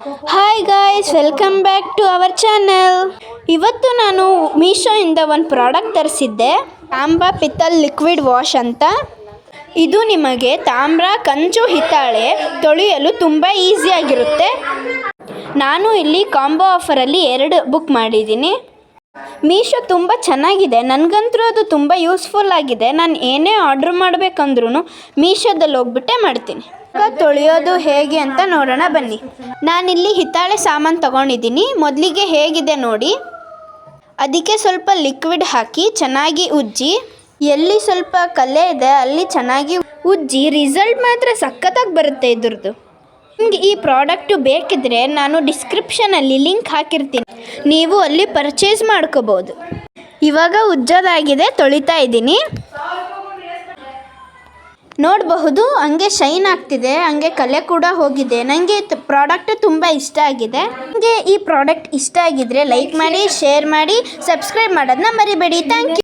Hi guys welcome back to our channel ಇವತ್ತು ನಾನು ಮೀಶೋಯಿಂದ ಒಂದು ಪ್ರಾಡಕ್ಟ್ ತರಿಸಿದ್ದೆ. ತಾಮ್ರ ಪಿತ್ತಲ್ ಲಿಕ್ವಿಡ್ ವಾಶ್ ಅಂತ. ಇದು ನಿಮಗೆ ತಾಮ್ರ, ಕಂಚು, ಹಿತ್ತಾಳೆ ತೊಳೆಯಲು ತುಂಬ ಈಸಿಯಾಗಿರುತ್ತೆ ನಾನು ಇಲ್ಲಿ ಕಾಂಬೋ ಆಫರಲ್ಲಿ ಎರಡು ಬುಕ್ ಮಾಡಿದ್ದೀನಿ. ಮೀಶೋ ತುಂಬ ಚೆನ್ನಾಗಿದೆ. ನನಗಂತೂ ಅದು ತುಂಬ ಯೂಸ್ಫುಲ್ ಆಗಿದೆ. ನಾನು ಏನೇ ಆರ್ಡ್ರ್ ಮಾಡಬೇಕಂದ್ರೂ ಮೀಶೋದಲ್ಲಿ ಹೋಗ್ಬಿಟ್ಟೆ ಮಾಡ್ತೀನಿ. ತೊಳೆಯೋದು ಹೇಗೆ ಅಂತ ನೋಡೋಣ ಬನ್ನಿ. ನಾನಿಲ್ಲಿ ಹಿತ್ತಾಳೆ ಸಾಮಾನು ತಗೊಂಡಿದ್ದೀನಿ. ಮೊದಲಿಗೆ ಹೇಗಿದೆ ನೋಡಿ. ಅದಕ್ಕೆ ಸ್ವಲ್ಪ ಲಿಕ್ವಿಡ್ ಹಾಕಿ ಚೆನ್ನಾಗಿ ಉಜ್ಜಿ, ಎಲ್ಲಿ ಸ್ವಲ್ಪ ಕಲೆ ಇದೆ ಅಲ್ಲಿ ಚೆನ್ನಾಗಿ ಉಜ್ಜಿ ರಿಸಲ್ಟ್ ಮಾತ್ರ ಸಖತ್ತಾಗಿ ಬರುತ್ತೆ ಇದ್ರದ್ದು. ನಿಮ್ಗೆ ಈ ಪ್ರಾಡಕ್ಟು ಬೇಕಿದ್ರೆ ನಾನು ಡಿಸ್ಕ್ರಿಪ್ಷನಲ್ಲಿ ಲಿಂಕ್ ಹಾಕಿರ್ತೀನಿ. ನೀವು ಅಲ್ಲಿ ಪರ್ಚೇಸ್ ಮಾಡ್ಕೋಬೋದು. ಇವಾಗ ಉಜ್ಜೋದಾಗಿದೆ, ತೊಳಿತಾ ಇದ್ದೀನಿ. ನೋಡಬಹುದು, ಹಂಗೆ ಶೈನ್ ಆಗ್ತಿದೆ, ಹಂಗೆ ಕಲೆ ಕೂಡ ಹೋಗಿದೆ. ನನಗೆ ಪ್ರಾಡಕ್ಟ್ ತುಂಬ ಇಷ್ಟ ಆಗಿದೆ. ನನಗೆ ಈ ಪ್ರಾಡಕ್ಟ್ ಇಷ್ಟ ಆಗಿದ್ರೆ ಲೈಕ್ ಮಾಡಿ ಶೇರ್ ಮಾಡಿ ಸಬ್ಸ್ಕ್ರೈಬ್ ಮಾಡೋದನ್ನ ಮರಿಬೇಡಿ. Thank you